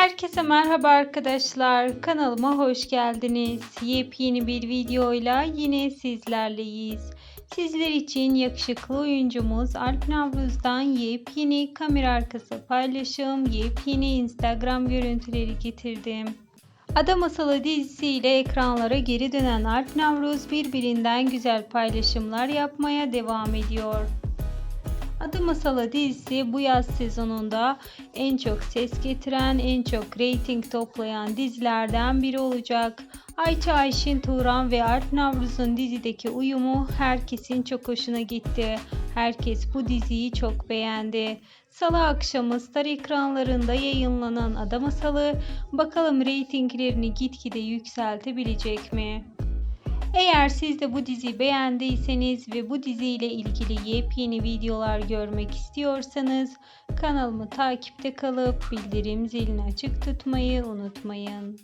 Herkese merhaba arkadaşlar. Kanalıma hoş geldiniz. Yepyeni bir videoyla yine sizlerleyiz. Sizler için yakışıklı oyuncumuz Alp Navruz'dan yepyeni kamera arkası paylaşım, yepyeni Instagram görüntüleri getirdim. Ada Masalı dizisiyle ekranlara geri dönen Alp Navruz birbirinden güzel paylaşımlar yapmaya devam ediyor. Adı Masalı dizisi bu yaz sezonunda en çok ses getiren, en çok reyting toplayan dizilerden biri olacak. Ayça Ayşin Turan ve Alp Navruz'un dizideki uyumu herkesin çok hoşuna gitti. Herkes bu diziyi çok beğendi. Salı akşamı Star ekranlarında yayınlanan Ada Masalı bakalım reytinglerini gitgide yükseltebilecek mi? Eğer siz de bu diziyi beğendiyseniz ve bu diziyle ilgili yepyeni videolar görmek istiyorsanız kanalımı takipte kalıp bildirim zilini açık tutmayı unutmayın.